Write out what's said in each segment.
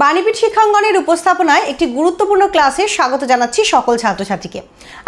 বাণীপীঠ শিক্ষাঙ্গনের উপস্থাপনায় একটি গুরুত্বপূর্ণ ক্লাসে স্বাগত জানাচ্ছি সকল ছাত্রছাত্রীকে।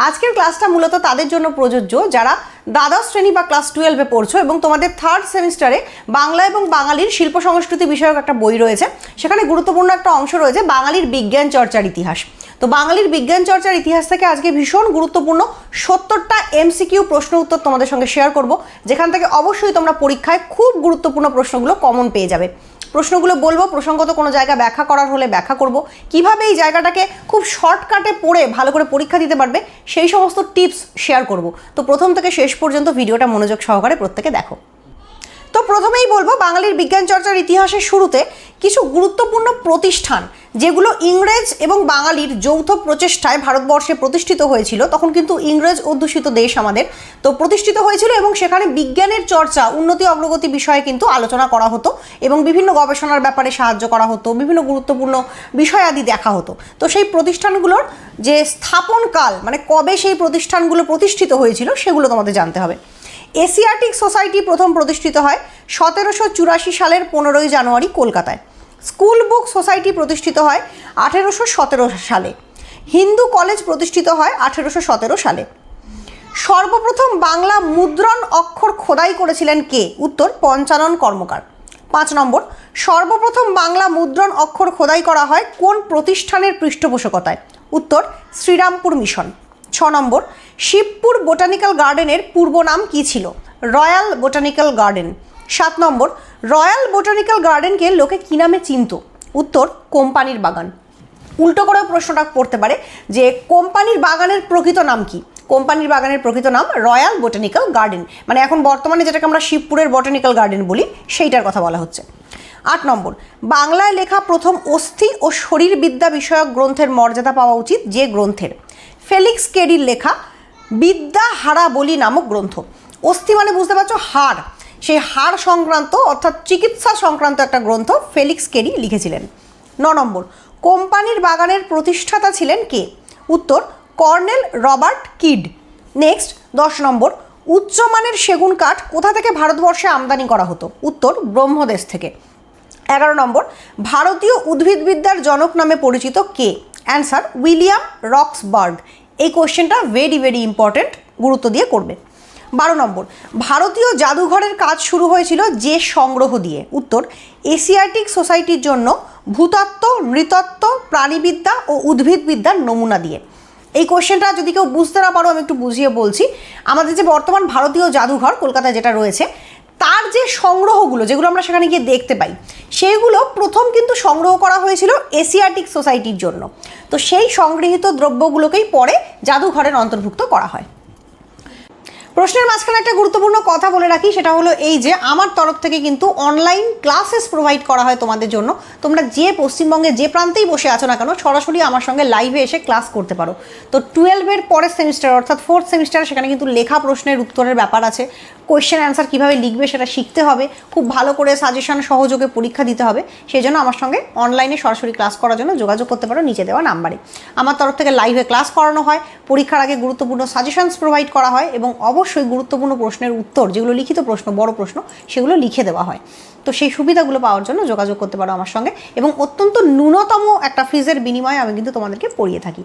আজকের ক্লাসটা মূলত তাদের জন্য প্রযোজ্য, যারা দ্বাদশ শ্রেণি বা ক্লাস টুয়েলভে পড়ছো এবং তোমাদের থার্ড সেমিস্টারে বাংলা এবং বাঙালির শিল্প সংস্কৃতি বিষয়ক একটা বই রয়েছে। সেখানে গুরুত্বপূর্ণ একটা অংশ রয়েছে বাঙালির বিজ্ঞান চর্চার ইতিহাস। তো বাঙালির বিজ্ঞান চর্চার ইতিহাস থেকে আজকে ভীষণ গুরুত্বপূর্ণ সত্তরটা এমসিকিউ প্রশ্ন উত্তর তোমাদের সঙ্গে শেয়ার করব, যেখান থেকে অবশ্যই তোমরা পরীক্ষায় খুব গুরুত্বপূর্ণ প্রশ্নগুলো কমন পেয়ে যাবে। প্রশ্নগুলো বলব, প্রসঙ্গত কোনো জায়গা ব্যাখ্যা করার হলে ব্যাখ্যা করব। কীভাবে এই জায়গাটাকে খুব শর্টকাটে পড়ে ভালো করে পরীক্ষা দিতে পারবে, সেই সমস্ত টিপস শেয়ার করব। তো প্রথম থেকে শেষ পর্যন্ত ভিডিওটা মনোযোগ সহকারে প্রত্যেকে দেখো। তো প্রথমেই বলব, বাঙালির বিজ্ঞান চর্চার ইতিহাসের শুরুতে কিছু গুরুত্বপূর্ণ প্রতিষ্ঠান, যেগুলো ইংরেজ এবং বাঙালির যৌথ প্রচেষ্টায় ভারতবর্ষে প্রতিষ্ঠিত হয়েছিল, তখন কিন্তু ইংরেজ অধ্যুষিত দেশ আমাদের, তো প্রতিষ্ঠিত হয়েছিল এবং সেখানে বিজ্ঞানের চর্চা, উন্নতি অগ্রগতি বিষয়ে কিন্তু আলোচনা করা হতো এবং বিভিন্ন গবেষণার ব্যাপারে সাহায্য করা হতো, বিভিন্ন গুরুত্বপূর্ণ বিষয়াদি দেখা হতো। তো সেই প্রতিষ্ঠানগুলোর যে স্থাপনকাল মানে কবে সেই প্রতিষ্ঠানগুলো প্রতিষ্ঠিত হয়েছিল, সেগুলো তোমাদের জানতে হবে। এশিয়াটিক সোসাইটি প্রথম প্রতিষ্ঠিত হয় সতেরোশো চুরাশি সালের পনেরোই জানুয়ারি কলকাতায়। স্কুল বুক সোসাইটি প্রতিষ্ঠিত হয় আঠেরোশো সতেরো সালে। হিন্দু কলেজ প্রতিষ্ঠিত হয় আঠেরোশো সতেরো সালে। সর্বপ্রথম বাংলা মুদ্রণ অক্ষর খোদাই করেছিলেন কে? উত্তর, পঞ্চানন কর্মকার। পাঁচ নম্বর, সর্বপ্রথম বাংলা মুদ্রণ অক্ষর খোদাই করা হয় কোন প্রতিষ্ঠানের পৃষ্ঠপোষকতায়? উত্তর, শ্রীরামপুর মিশন। ছ নম্বর, শিবপুর বোটানিক্যাল গার্ডেনের পূর্ব নাম কী ছিল? Royal botanical garden. সাত নম্বর, রয়্যাল বোটানিক্যাল গার্ডেনকে লোকে কী নামে চিনত? উত্তর, কোম্পানির বাগান। উল্টো করেও প্রশ্নটা পড়তে পারে যে কোম্পানির বাগানের প্রকৃত নাম কি? কোম্পানির বাগানের প্রকৃত নাম রয়্যাল বোটানিক্যাল গার্ডেন। মানে এখন বর্তমানে যেটাকে আমরা শিবপুরের বোটানিক্যাল গার্ডেন বলি, সেইটার কথা বলা হচ্ছে। আট নম্বর, বাংলায় লেখা প্রথম অস্থি ও শরীরবিদ্যা বিষয়ক গ্রন্থের মর্যাদা পাওয়া উচিত যে গ্রন্থের? ফেলিক্স কেডির লেখা বিদ্যা হারা বলি নামক গ্রন্থ। অস্থি মানে বুঝতে পারছ হাড়। সেই হাড় সংক্রান্ত অর্থাৎ চিকিৎসা সংক্রান্ত একটা গ্রন্থ ফেলিক্স কেডি লিখেছিলেন। ন নম্বর, কোম্পানির বাগানের প্রতিষ্ঠাতা ছিলেন কে? উত্তর, কর্নেল রবার্ট কিড। নেক্সট, দশ নম্বর উচ্চমানের সেগুন কাঠ কোথা থেকে ভারতবর্ষে আমদানি করা হতো? উত্তর, ব্রহ্মদেশ থেকে। এগারো নম্বর, ভারতীয় উদ্ভিদবিদ্যার জনক নামে পরিচিত কে? Answer William রক্সবার্গ। এই কোশ্চেনটা ভেরি ভেরি ইম্পর্ট্যান্ট গুরুত্ব দিয়ে করবে। বারো নম্বর, ভারতীয় জাদুঘরের কাজ শুরু হয়েছিল যে সংগ্রহ দিয়ে। উত্তর, এশিয়াটিক সোসাইটির জন্য ভূতত্ত্ব, নৃতত্ত্ব, প্রাণীবিদ্যা ও উদ্ভিদবিদ্যার নমুনা দিয়ে। এই কোশ্চেনটা যদি কেউ বুঝতে না পারো, আমি একটু বুঝিয়ে বলছি। আমাদের যে বর্তমান ভারতীয় জাদুঘর কলকাতায় যেটা রয়েছে তার যে সংগ্রহগুলো, যেগুলো আমরা সেখানে গিয়ে দেখতে পাই সেইগুলো প্রথম কিন্তু সংগ্রহ করা হয়েছিল এশিয়াটিক সোসাইটির জন্য। তো সেই সংগৃহীত দ্রব্যগুলোকেই পরে জাদুঘরের অন্তর্ভুক্ত করা হয়। প্রশ্নের মাঝখানে একটা গুরুত্বপূর্ণ কথা বলে রাখি, সেটা হলো এই যে আমার তরফ থেকে কিন্তু অনলাইন ক্লাসেস প্রোভাইড করা হয় তোমাদের জন্য। তোমরা যে পশ্চিমবঙ্গে যে প্রান্তেই বসে আছো না কেন, সরাসরি আমার সঙ্গে লাইভে এসে ক্লাস করতে পারো। তো টুয়েলভের পরের সেমিস্টার অর্থাৎ ফোর্থ সেমিস্টার সেখানে কিন্তু লেখা প্রশ্নের উত্তরের ব্যাপার আছে। কোয়েশ্চেন অ্যান্সার কীভাবে লিখবে সেটা শিখতে হবে। খুব ভালো করে সাজেশন সহযোগে পরীক্ষা দিতে হবে। সেই জন্য আমার সঙ্গে অনলাইনে সরাসরি ক্লাস করার জন্য যোগাযোগ করতে পারো নিচে দেওয়া নাম্বারে। আমার তরফ থেকে লাইভে ক্লাস করানো হয়। পরীক্ষার আগে গুরুত্বপূর্ণ সাজেশনস প্রোভাইড করা হয় এবং অবশ্যই গুরুত্বপূর্ণ প্রশ্নের উত্তর, যেগুলো লিখিত প্রশ্ন, বড় প্রশ্ন, সেগুলো লিখে দেওয়া হয়। তো সেই সুবিধাগুলো পাওয়ার জন্য যোগাযোগ করতে পারো আমার সঙ্গে। এবং অত্যন্ত ন্যূনতম একটা ফিজের বিনিময়ে আমি কিন্তু তোমাদেরকে পড়িয়ে থাকি।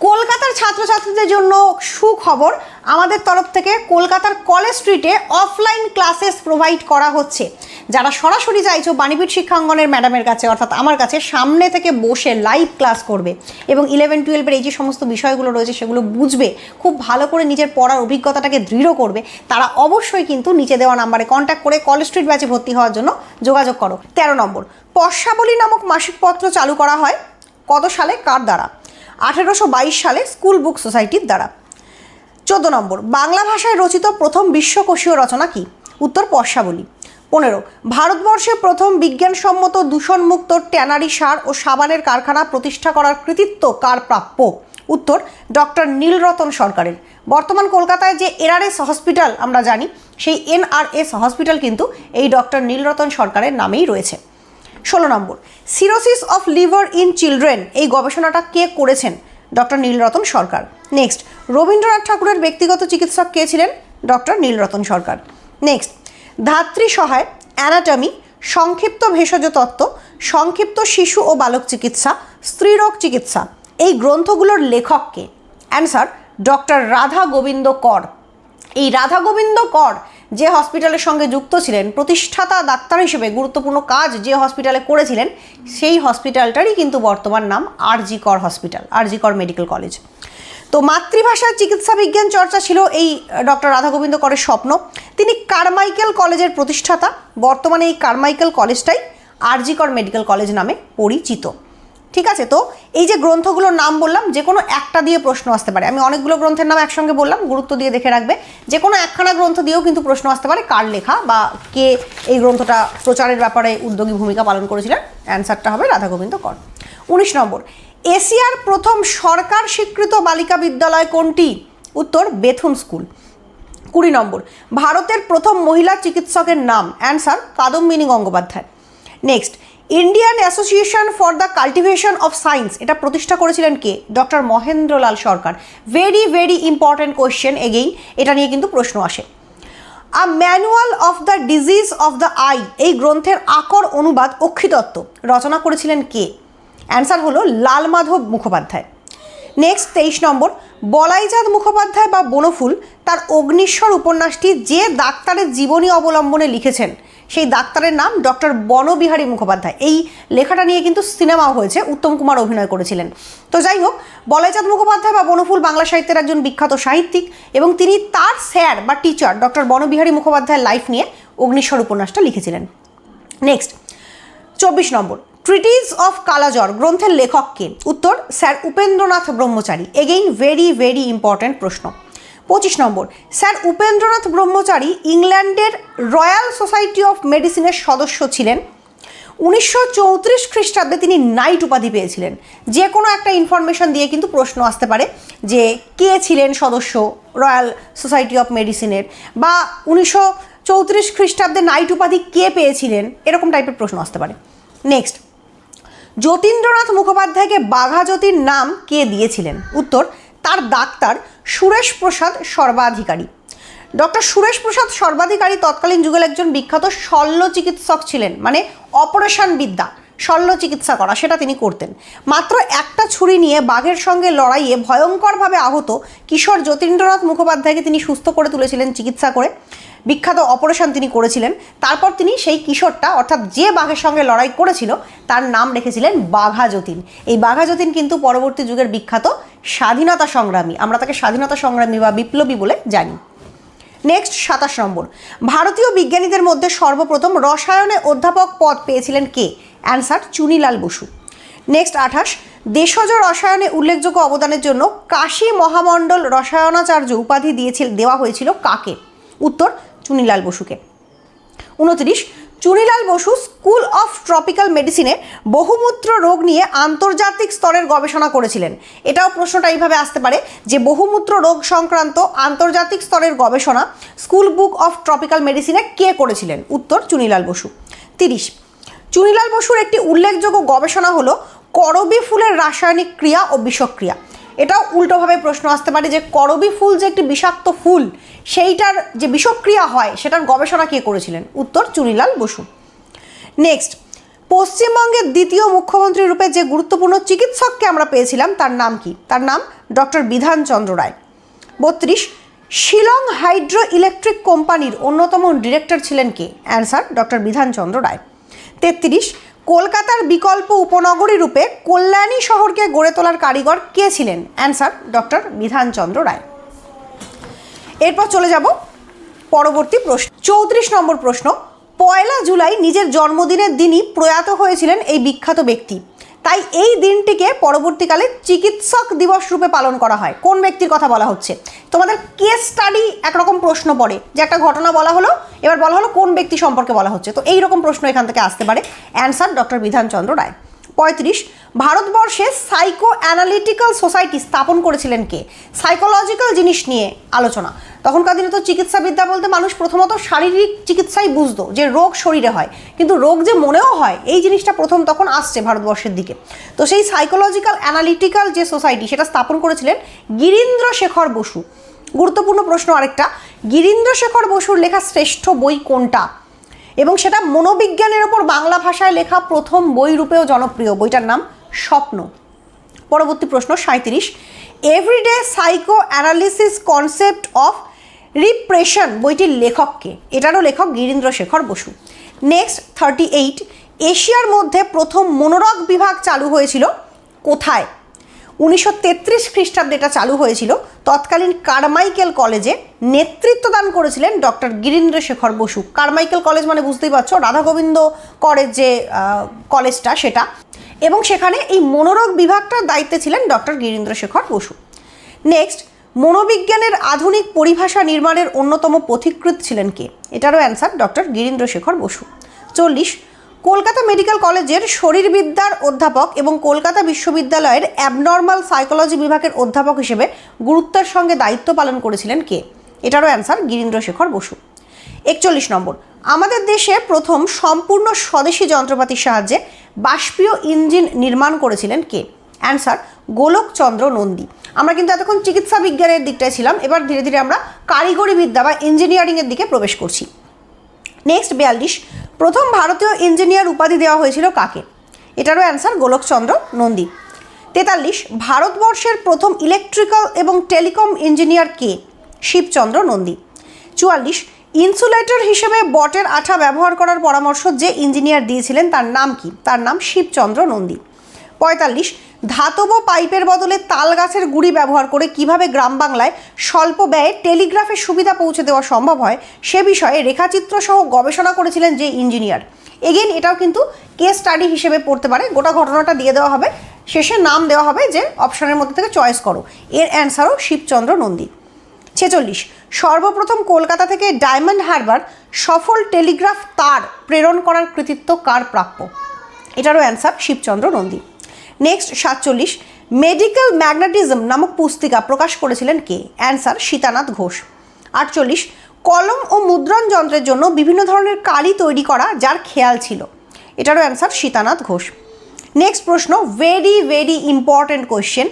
কলকাতার ছাত্রছাত্রীদের জন্য সুখবর, আমাদের তরফ থেকে কলকাতার কলেজ স্ট্রিটে অফলাইন ক্লাসেস প্রোভাইড করা হচ্ছে। যারা সরাসরি চাইছো বাণীপীঠ শিক্ষাঙ্গনের ম্যাডামের কাছে, অর্থাৎ আমার কাছে, সামনে থেকে বসে লাইভ ক্লাস করবে এবং ইলেভেন টুয়েলভের এই যে সমস্ত বিষয়গুলো রয়েছে সেগুলো বুঝবে, খুব ভালো করে নিজের পড়ার অভিজ্ঞতাটাকে দৃঢ় করবে, তারা অবশ্যই কিন্তু নিচে দেওয়া নাম্বারে কন্ট্যাক্ট করে কলেজ স্ট্রিট ব্যাচে ভর্তি হওয়ার জন্য যোগাযোগ করো। তেরো নম্বর পর্ষাবলী নামক মাসিক পত্র চালু করা হয় কত সালে, কার দ্বারা? আঠেরোশো বাইশ সালে স্কুল বুক সোসাইটির দ্বারা। চোদ্দ নম্বর, বাংলা ভাষায় রচিত প্রথম বিশ্বকোষীয় রচনা কি? উত্তর পর্ষাবলী পনেরো। ভারতবর্ষে প্রথম বিজ্ঞানসম্মত দূষণমুক্ত ট্যানারি সার ও সাবানের কারখানা প্রতিষ্ঠা করার কৃতিত্ব কার প্রাপ্য? উত্তর, ডক্টর নীলরতন সরকারের। বর্তমান কলকাতায় যে এনআরএস হসপিটাল আমরা জানি, সেই এনআরএস হসপিটাল কিন্তু এই ডক্টর নীলরতন সরকারের নামেই রয়েছে। ষোলো নম্বর, cirrhosis of liver in children, এই গবেষণাটা কে করেছেন? ডক্টর নীলরতন সরকার। নেক্সট, রবীন্দ্রনাথ ঠাকুরের ব্যক্তিগত চিকিৎসক কে ছিলেন? ডক্টর নীলরতন সরকার। নেক্সট ধাত্রী সহায় অ্যানাটমি সংক্ষিপ্ত ভেষজ তত্ত্ব, সংক্ষিপ্ত শিশু ও বালক চিকিৎসা স্ত্রীরোগ চিকিৎসা। এই গ্রন্থগুলোর লেখককে অ্যান্সার ডক্টর রাধা গোবিন্দ কর। এই রাধা গোবিন্দ কর যে হসপিটালের সঙ্গে যুক্ত ছিলেন, প্রতিষ্ঠাতা, ডাক্তার হিসেবে গুরুত্বপূর্ণ কাজ যে হসপিটালে করেছিলেন, সেই হসপিটালটারই কিন্তু বর্তমান নাম আরজি কর হসপিটাল আরজি কর মেডিকেল কলেজ তো মাতৃভাষার চিকিৎসা বিজ্ঞান চর্চা ছিল এই ডক্টর রাধা গোবিন্দ করের স্বপ্ন। তিনি কারমাইকেল কলেজের প্রতিষ্ঠাতা। বর্তমানে এই কারমাইকেল কলেজটাই আরজি কর মেডিকেল কলেজ নামে পরিচিত। ঠিক আছে? তো এই যে গ্রন্থগুলোর নাম বললাম, যে কোনো একটা দিয়ে প্রশ্ন আসতে পারে। আমি অনেকগুলো গ্রন্থের নাম একসঙ্গে বললাম, গুরুত্ব দিয়ে দেখে রাখবে। যে কোনো একখানা গ্রন্থ দিয়েও কিন্তু প্রশ্ন আসতে পারে, কার লেখা বা কে এই গ্রন্থটা প্রচারের ব্যাপারে উদ্যোগী ভূমিকা পালন করেছিলেন। অ্যান্সারটা হবে রাধা গোবিন্দ কর। উনিশ নম্বর এশিয়ার প্রথম সরকার স্বীকৃত বালিকা বিদ্যালয় কোনটি? উত্তর বেথুন স্কুল। কুড়ি নম্বর, ভারতের প্রথম মহিলা চিকিৎসকের নাম। Answer, Kadambini Gangopadhyay. Next, Indian association for the cultivation of science. এটা প্রতিষ্ঠা করেছিলেন কে? Doctor Mahendralal Sarkar. Very very important question again. এটা নিয়ে কিন্তু প্রশ্ন আসে। A manual of the disease of the eye, এই গ্রন্থের আকর অনুবাদ অক্ষিতত্ত্ব রচনা করেছিলেন কে? অ্যান্সার হলো লাল মাধব মুখোপাধ্যায়। নেক্সট তেইশ নম্বর বলাইচাঁদ মুখোপাধ্যায় বা বনফুল তার অগ্নিশ্বর উপন্যাসটি যে ডাক্তারের জীবনী অবলম্বনে লিখেছেন, সেই ডাক্তারের নাম ডক্টর বনবিহারী মুখোপাধ্যায়। এই লেখাটা নিয়ে কিন্তু সিনেমাও হয়েছে, উত্তম কুমার অভিনয় করেছিলেন। তো যাই হোক বলাইচাঁদ মুখোপাধ্যায় বা বনফুল বাংলা সাহিত্যের একজন বিখ্যাত সাহিত্যিক এবং তিনি তার স্যার বা টিচার ডক্টর বনবিহারী মুখোপাধ্যায়ের লাইফ নিয়ে অগ্নিশ্বর উপন্যাসটা লিখেছিলেন। নেক্সট, চব্বিশ নম্বর ট্রিটিজ অফ কালাজর গ্রন্থের লেখককে উত্তর, sir Upendranath Brahmachari. Again very very important প্রশ্ন। পঁচিশ নম্বর, স্যার উপেন্দ্রনাথ ব্রহ্মচারী ইংল্যান্ডের রয়্যাল সোসাইটি অফ মেডিসিনের সদস্য ছিলেন। উনিশশো চৌত্রিশ খ্রিস্টাব্দে তিনি নাইট উপাধি পেয়েছিলেন। যে কোনো একটা ইনফরমেশন দিয়ে কিন্তু প্রশ্ন আসতে পারে যে কে ছিলেন সদস্য রয়্যাল সোসাইটি অফ মেডিসিনের। বা উনিশশো চৌত্রিশ খ্রিস্টাব্দে নাইট উপাধি কে পেয়েছিলেন, এরকম টাইপের প্রশ্ন আসতে পারে। নেক্সট যতীন্দ্রনাথ মুখোপাধ্যায়কে বাঘাযতীর নাম কে দিয়েছিলেন? উত্তর, তার ডাক্তার সুরেশ প্রসাদ সর্বাধিকারী। ডক্টর সুরেশ প্রসাদ সর্বাধিকারী তৎকালীন যুগের একজন বিখ্যাত শল্য চিকিৎসক ছিলেন মানে অপারেশন বিদ্যা শল্য চিকিৎসা করা, সেটা তিনি করতেন। মাত্র একটা ছুরি নিয়ে বাঘের সঙ্গে লড়াইয়ে ভয়ঙ্করভাবে আহত কিশোর যতীন্দ্রনাথ মুখোপাধ্যায়কে তিনি সুস্থ করে তুলেছিলেন চিকিৎসা করে। বিখ্যাত অপারেশন তিনি করেছিলেন। তারপর তিনি সেই কিশোরটা, অর্থাৎ যে বাঘের সঙ্গে লড়াই করেছিল, তার নাম রেখেছিলেন বাঘা যতীন। এই বাঘা যতীন কিন্তু পরবর্তী যুগের বিখ্যাত স্বাধীনতা সংগ্রামী। আমরা তাকে স্বাধীনতা সংগ্রামী বা বিপ্লবী বলে জানি। নেক্সট সাতাশ নম্বর। ভারতীয় বিজ্ঞানীদের মধ্যে সর্বপ্রথম রসায়নে অধ্যাপক পদ পেয়েছিলেন কে? অ্যান্সার চুনিলাল বসু। নেক্সট আঠাশ। দেশজ রসায়নে উল্লেখযোগ্য অবদানের জন্য কাশী মহামণ্ডল রসায়নাচার্য উপাধি দিয়েছিল, দেওয়া হয়েছিল কাকে? উত্তর চুনিলাল বসুকে। উনত্রিশ, Chunilal Basu school of tropical মেডিসিনে বহুমূত্র রোগ নিয়ে আন্তর্জাতিক স্তরের গবেষণা করেছিলেন। এটাও প্রশ্নটা এইভাবে আসতে পারে যে বহুমূত্র রোগ সংক্রান্ত আন্তর্জাতিক স্তরের গবেষণা স্কুল বুক অফ ট্রপিক্যাল মেডিসিনে কে করেছিলেন? উত্তর, চুনিলাল বসু। তিরিশ, চুনিলাল বসুর একটি উল্লেখযোগ্য গবেষণা হলো করবি ফুলের রাসায়নিক ক্রিয়া ও বিষক্রিয়া। এটাও উল্টোভাবে প্রশ্ন আসতে পারে যে করবি ফুল যে একটি বিষাক্ত ফুল, সেইটার যে বিষক্রিয়া হয়, সেটার গবেষণা কে করেছিলেন? উত্তর চুনিলাল বসু। নেক্সট পশ্চিমবঙ্গের দ্বিতীয় মুখ্যমন্ত্রী রূপে যে গুরুত্বপূর্ণ চিকিৎসককে আমরা পেয়েছিলাম, তার নাম কি? তার নাম ডক্টর বিধানচন্দ্র রায়। বত্রিশ, শিলং হাইড্রো ইলেকট্রিক কোম্পানির অন্যতম ডিরেক্টর ছিলেন কে? Answer doctor Bidhanchandra Roy. তেত্রিশ কলকাতার বিকল্প উপনগরী রূপে কল্যাণী শহরকে গড়ে তোলার কারিগর কে ছিলেন? Answer doctor Bidhanchandra Roy. এরপর চলে যাব পরবর্তী প্রশ্ন। চৌত্রিশ নম্বর প্রশ্ন, পয়লা জুলাই নিজের জন্মদিনের দিনই প্রয়াত হয়েছিলেন এই বিখ্যাত ব্যক্তি। তাই এই দিনটিকে পরবর্তীকালে চিকিৎসক দিবস রূপে পালন করা হয়। কোন ব্যক্তির কথা বলা হচ্ছে? তোমাদের কেস স্টাডি একরকম প্রশ্ন পড়ে। যে একটা ঘটনা বলা হলো, এবার বলা হলো কোন ব্যক্তি সম্পর্কে বলা হচ্ছে। তো এই রকম প্রশ্ন এখান থেকে আসতে পারে। Answer doctor Bidhanchandra Roy. পঁয়ত্রিশ, ভারতবর্ষে সাইকো অ্যানালিটিক্যাল সোসাইটি স্থাপন করেছিলেন কে? সাইকোলজিক্যাল জিনিস নিয়ে আলোচনা। তখনকার দিনে তো চিকিৎসাবিদ্যা বলতে মানুষ প্রথমত শারীরিক চিকিৎসাই বুঝতো, যে রোগ শরীরে হয়। কিন্তু রোগ যে মনেও হয়, এই জিনিসটা প্রথম তখন আসছে ভারতবর্ষের দিকে। তো সেই সাইকোলজিক্যাল অ্যানালিটিক্যাল যে সোসাইটি সেটা স্থাপন করেছিলেন গিরীন্দ্র শেখর বসু। গুরুত্বপূর্ণ প্রশ্ন আরেকটা গিরীন্দ্র শেখর বসুর লেখা শ্রেষ্ঠ বই কোনটা? এবং সেটা মনোবিজ্ঞানের ওপর বাংলা ভাষায় লেখা প্রথম বই রূপেও জনপ্রিয়। বইটার নাম স্বপ্ন। পরবর্তী প্রশ্ন সাঁত্রিশ everyday psycho analysis concept of repression বইটির লেখককে এটারও লেখক Girindra Shekhar Basu. Next thirty eight এশিয়ার মধ্যে প্রথম মনোরগ বিভাগ চালু হয়েছিল কোথায়? উনিশশো তেত্রিশ খ্রিস্টাব্দে এটা চালু হয়েছিল। তৎকালীন কারমাইকেল কলেজে নেতৃত্ব দান করেছিলেন doctor Girindra Shekhar Basu. Carmichael college মানে বুঝতেই পারছ রাধা গোবিন্দ করের যে কলেজটা সেটা। এবং সেখানে এই মনোরোগ বিভাগটার দায়িত্বে ছিলেন ডক্টর গিরীন্দ্র শেখর বসু। নেক্সট, মনোবিজ্ঞানের আধুনিক পরিভাষা নির্মাণের অন্যতম পথিকৃৎ ছিলেন কে? এটারও অ্যান্সার ডক্টর গিরীন্দ্র শেখর বসু। চল্লিশ কলকাতা মেডিকেল কলেজের শরীরবিদ্যার অধ্যাপক এবং কলকাতা বিশ্ববিদ্যালয়ের অ্যাবনর্মাল সাইকোলজি বিভাগের অধ্যাপক হিসেবে গুরুত্বের সঙ্গে দায়িত্ব পালন করেছিলেন কে? এটারও অ্যান্সার গিরীন্দ্র শেখর বসু। একচল্লিশ নম্বর, আমাদের দেশে প্রথম সম্পূর্ণ স্বদেশি যন্ত্রপাতির সাহায্যে বাষ্পীয় ইঞ্জিন নির্মাণ করেছিলেন কে? অ্যান্সার গোলকচন্দ্র নন্দী। আমরা কিন্তু এতক্ষণ চিকিৎসা বিজ্ঞানের দিকটায় ছিলাম, এবার ধীরে ধীরে আমরা কারিগরি বিদ্যা বা ইঞ্জিনিয়ারিংয়ের দিকে প্রবেশ করছি। নেক্সট বিয়াল্লিশ, প্রথম ভারতীয় ইঞ্জিনিয়ার উপাধি দেওয়া হয়েছিল কাকে? এটারও অ্যান্সার গোলকচন্দ্র নন্দী। তেতাল্লিশ, ভারতবর্ষের প্রথম ইলেকট্রিক্যাল এবং টেলিকম ইঞ্জিনিয়ার কে? শিবচন্দ্র নন্দী। চুয়াল্লিশ, ইনসুলেটর হিসেবে বটের আঠা ব্যবহার করার পরামর্শ যে ইঞ্জিনিয়ার দিয়েছিলেন তার নাম কি? তার নাম শিবচন্দ্র নন্দী। পঁয়তাল্লিশ, ধাতব পাইপের বদলে তাল গাছের গুঁড়ি ব্যবহার করে কীভাবে গ্রাম বাংলায় স্বল্প ব্যয়ে টেলিগ্রাফের সুবিধা পৌঁছে দেওয়া সম্ভব হয় সে বিষয়ে রেখাচিত্র সহ গবেষণা করেছিলেন যে ইঞ্জিনিয়ার। এগেন এটাও কিন্তু কেস স্টাডি হিসেবে পড়তে পারে। গোটা ঘটনাটা দিয়ে দেওয়া হবে। শেষে নাম দেওয়া হবে যে অপশনের মধ্যে থেকে চয়েস করো। এর অ্যান্সারও শিবচন্দ্র নন্দী। ছেচল্লিশ, সর্বপ্রথম কলকাতা থেকে ডায়মন্ড হারবার সফল টেলিগ্রাফ তার প্রেরণ করার কৃতিত্ব কার প্রাপ্য? এটারও অ্যান্সার শিবচন্দ্র নন্দী। নেক্সট সাতচল্লিশ মেডিকেল ম্যাগনেটিজম নামক পুস্তিকা প্রকাশ করেছিলেন কে? অ্যান্সার সীতানাথ ঘোষ। আটচল্লিশ, কলম ও মুদ্রণ যন্ত্রের জন্য বিভিন্ন ধরনের কালি তৈরি করা, যার খেয়াল ছিল। এটারও অ্যান্সার সীতানাথ ঘোষ। নেক্সট প্রশ্ন very very important question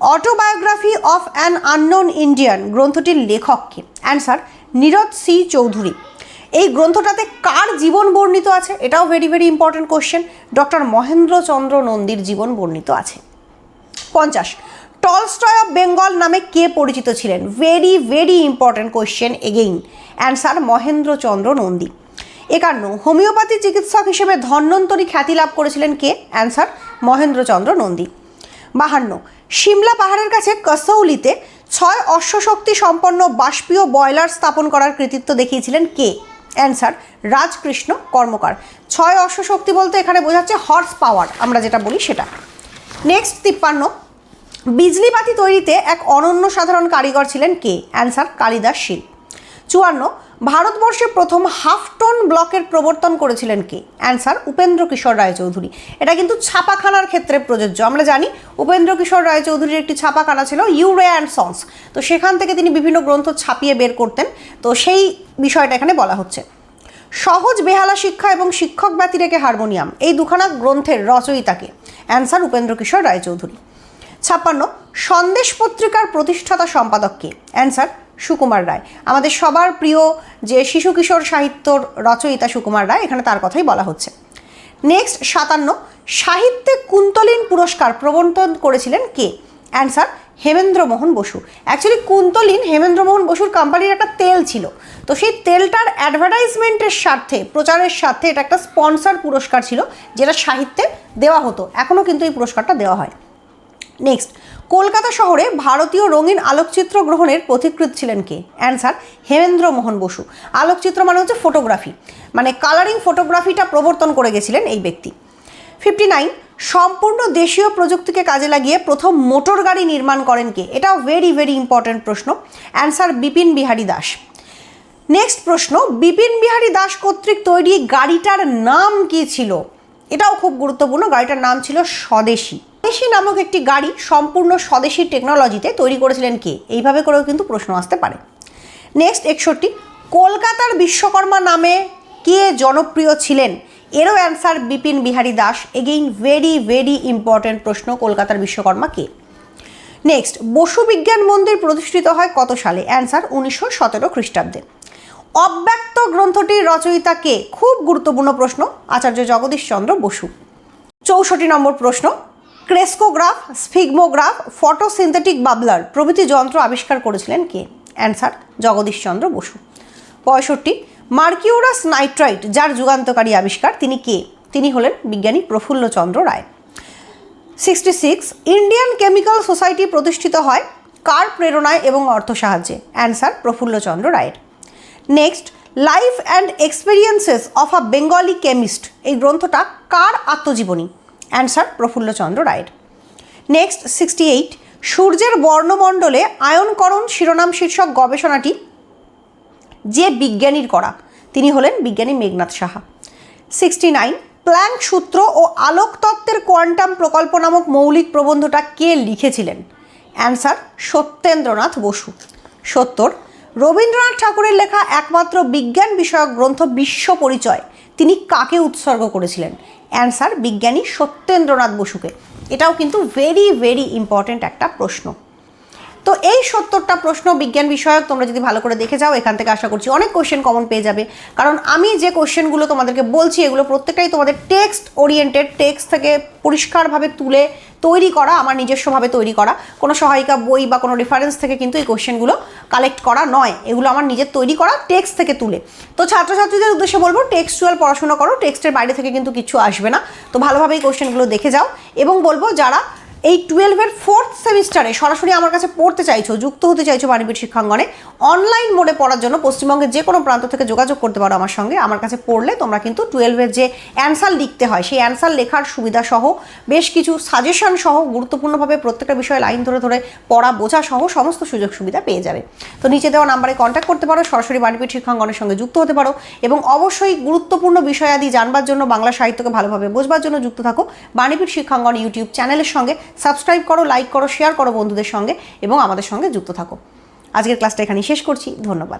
autobiography of an unknown Indian গ্রন্থটির লেখককে অ্যান্সার নীরদ সি চৌধুরী। এই গ্রন্থটাতে কার জীবন বর্ণিত আছে? এটাও very very important question doctor Mahendrachandra নন্দীর জীবন বর্ণিত আছে। পঞ্চাশ টলস্টয় অফ বেঙ্গল নামে কে পরিচিত ছিলেন? Very very important question again answer Mahendrachandra Nandi. একান্ন, হোমিওপ্যাথি চিকিৎসক হিসেবে ধন্বন্তরী খ্যাতি লাভ করেছিলেন কে? অ্যান্সার মহেন্দ্রচন্দ্র নন্দী। বাহান্ন, সিমলা পাহাড়ের কাছে কসৌলিতে ছয় অশ্বশক্তি সম্পন্ন বাষ্পীয় বয়লার স্থাপন করার কৃতিত্ব দেখিয়েছিলেন কে? অ্যান্সার, রাজকৃষ্ণ কর্মকার। ছয় অশ্বশক্তি বলতে এখানে বোঝাচ্ছে হর্স পাওয়ার আমরা যেটা বলি সেটা। নেক্সট তিপ্পান্ন। বিজলি বাতি তৈরিতে এক অনন্য সাধারণ কারিগর ছিলেন কে? অ্যান্সার কালিদাস শীল। চুয়ান্ন। ভারতবর্ষে প্রথম হাফ টোন ব্লকের প্রবর্তন করেছিলেন কে? অ্যান্সার উপেন্দ্র কিশোর রায়চৌধুরী। এটা কিন্তু ছাপাখানার ক্ষেত্রে প্রযোজ্য। আমরা জানি উপেন্দ্র কিশোর রায়চৌধুরীর একটি ছাপাখানা ছিল ইউরে অ্যান্ড সন্স। তো সেখান থেকে তিনি বিভিন্ন গ্রন্থ ছাপিয়ে বের করতেন। তো সেই বিষয়টা এখানে বলা হচ্ছে। সহজ বেহালা শিক্ষা এবং শিক্ষক ব্যতি রেখে হারমোনিয়াম। এই দুখানা গ্রন্থের রচয়িতাকে অ্যান্সার উপেন্দ্র কিশোর রায়চৌধুরী। ছাপ্পান্ন, সন্দেশ পত্রিকার প্রতিষ্ঠাতা সম্পাদককে অ্যান্সার সুকুমার রায়। আমাদের সবার প্রিয় যে শিশু কিশোর সাহিত্যর রচয়িতা সুকুমার রায়, এখানে তার কথাই বলা হচ্ছে। নেক্সট সাতান্ন, সাহিত্যে কুন্তলীন পুরস্কার প্রবর্তন করেছিলেন কে? অ্যান্সার হেমেন্দ্র মোহন বসু। অ্যাকচুয়ালি কুন্তলীন হেমেন্দ্রমোহন বসুর কোম্পানির একটা তেল ছিল। তো সেই তেলটার অ্যাডভার্টাইজমেন্টের স্বার্থে, প্রচারের স্বার্থে এটা একটা স্পন্সর পুরস্কার ছিল, যেটা সাহিত্যে দেওয়া হতো। এখনও কিন্তু এই পুরস্কারটা দেওয়া হয়। নেক্সট কলকাতা শহরে ভারতীয় রঙিন আলোকচিত্র গ্রহণের পথিকৃৎ ছিলেন কে? অ্যান্সার হেমেন্দ্র মোহন বসু। আলোকচিত্র মানে হচ্ছে ফটোগ্রাফি মানে কালারিং ফটোগ্রাফিটা প্রবর্তন করে গেছিলেন এই ব্যক্তি। ফিফটি নাইন সম্পূর্ণ দেশীয় প্রযুক্তিকে কাজে লাগিয়ে প্রথম মোটর গাড়ি নির্মাণ করেন কে? এটাও ভেরি ভেরি ইম্পর্ট্যান্ট প্রশ্ন। অ্যান্সার বিপিন বিহারী দাস। নেক্সট প্রশ্ন, বিপিন বিহারী দাস কর্তৃক তৈরি গাড়িটার নাম কি ছিল? এটাও খুব গুরুত্বপূর্ণ, গাড়িটার নাম ছিল স্বদেশী। স্বদেশী নামক একটি গাড়ি সম্পূর্ণ স্বদেশী টেকনোলজিতে তৈরি করেছিলেন কে? এইভাবে করেও কিন্তু প্রশ্ন আসতে পারে। নেক্সট একষট্টি। কলকাতার বিশ্বকর্মা নামে কে জনপ্রিয় ছিলেন? এরও answer Bipin Bihari Das. Again very very important প্রশ্ন, কলকাতার বিশ্বকর্মা কে? নেক্সট বসু বিজ্ঞান মন্দির প্রতিষ্ঠিত হয় কত সালে? অ্যান্সার উনিশশো সতেরো খ্রিস্টাব্দে। অব্যক্ত গ্রন্থটির রচয়িতা কে? খুব গুরুত্বপূর্ণ প্রশ্ন, আচার্য জগদীশ চন্দ্র বসু। চৌষট্টি নম্বর প্রশ্ন ক্রেস্কোগ্রাফ, স্ফিগমোগ্রাফ, ফটোসিনথেটিক বাবলার প্রভৃতি যন্ত্র আবিষ্কার করেছিলেন কে? অ্যান্সার জগদীশচন্দ্র বসু। পঁয়ষট্টি, মার্কিউরাস নাইট্রাইট, যার যুগান্তকারী আবিষ্কার তিনি কে? তিনি হলেন বিজ্ঞানী Prafullachandra Ray. Sixty six, Indian chemical society প্রতিষ্ঠিত হয় কার প্রেরণায় এবং অর্থ সাহায্যে? অ্যান্সার, প্রফুল্লচন্দ্র রায়ের। Next, life and experiences of a Bengali chemist. এই গ্রন্থটা কার আত্মজীবনী? অ্যান্সার প্রফুল্লচন্দ্র রায়ের। নেক্সট সিক্সটি এইট সূর্যের বর্ণমণ্ডলে আয়নকরণ শিরোনাম শীর্ষক গবেষণাটি যে বিজ্ঞানীর করা, তিনি হলেন বিজ্ঞানী Meghnad Saha. Sixty nine Planck সূত্র ও আলোক তত্ত্বের কোয়ান্টাম প্রকল্প নামক মৌলিক প্রবন্ধটা কে লিখেছিলেন? অ্যান্সার, সত্যেন্দ্রনাথ বসু। সত্তর, রবীন্দ্রনাথ ঠাকুরের লেখা একমাত্র বিজ্ঞান বিষয়ক গ্রন্থ বিশ্ব পরিচয় তিনি কাকে উৎসর্গ করেছিলেন? অ্যান্সার বিজ্ঞানী সত্যেন্দ্রনাথ বসুকে। এটাও কিন্তু ভেরি ভেরি ইম্পর্ট্যান্ট একটা প্রশ্ন। তো এই সত্তরটা প্রশ্ন বিজ্ঞান বিষয়ক তোমরা যদি ভালো করে দেখে যাও, এখান থেকে আশা করছি অনেক কোশ্চেন কমন পেয়ে যাবে। কারণ আমি যে কোশ্চেনগুলো তোমাদেরকে বলছি, এগুলো প্রত্যেকটাই তোমাদের টেক্সট ওরিয়েন্টেড টেক্সট থেকে পরিষ্কারভাবে তুলে তৈরি করা, আমার নিজস্বভাবে তৈরি করা। কোনো সহায়িকা বই বা কোনো রেফারেন্স থেকে কিন্তু এই কোশ্চেনগুলো কালেক্ট করা নয়। এগুলো আমার নিজের তৈরি করা টেক্সট থেকে তুলে। তো ছাত্রছাত্রীদের উদ্দেশ্যে বলব টেক্সচুয়াল পড়াশোনা করো টেক্সটের বাইরে থেকে কিন্তু কিছু আসবে না। তো ভালোভাবে এই কোশ্চেনগুলো দেখে যাও। এবং বলব, যারা এই টুয়েলভের ফোর্থ সেমিস্টারে সরাসরি আমার কাছে পড়তে চাইছো, যুক্ত হতে চাইছো বাণিজ্য শিক্ষাঙ্গনে অনলাইন মোডে পড়ার জন্য পশ্চিমবঙ্গের যে কোনো প্রান্ত থেকে যোগাযোগ করতে পারো আমার সঙ্গে। আমার কাছে পড়লে তোমরা কিন্তু টুয়েলভের যে অ্যান্সার লিখতে হয়, সেই অ্যান্সার লেখার সুবিধা সহ, বেশ কিছু সাজেশন সহ, গুরুত্বপূর্ণভাবে প্রত্যেকটা বিষয়ে লাইন ধরে ধরে পড়া, বোঝা সহ সমস্ত সুযোগ সুবিধা পেয়ে যাবে। তো নিচে দেওয়া নাম্বারে কন্ট্যাক্ট করতে পারো, সরাসরি বাণিজ্য শিক্ষাঙ্গনের সঙ্গে যুক্ত হতে পারো এবং অবশ্যই গুরুত্বপূর্ণ বিষয়াদি জানবার জন্য বাংলা সাহিত্যকে ভালোভাবে বোঝবার জন্য যুক্ত থাকো বাণীপীঠ শিক্ষাঙ্গন ইউটিউব চ্যানেলের সঙ্গে। সাবস্ক্রাইব করো লাইক করো শেয়ার করো বন্ধুদের সঙ্গে এবং আমাদের সঙ্গে যুক্ত থাকো। আজকের ক্লাসটা এখানেই শেষ করছি। ধন্যবাদ।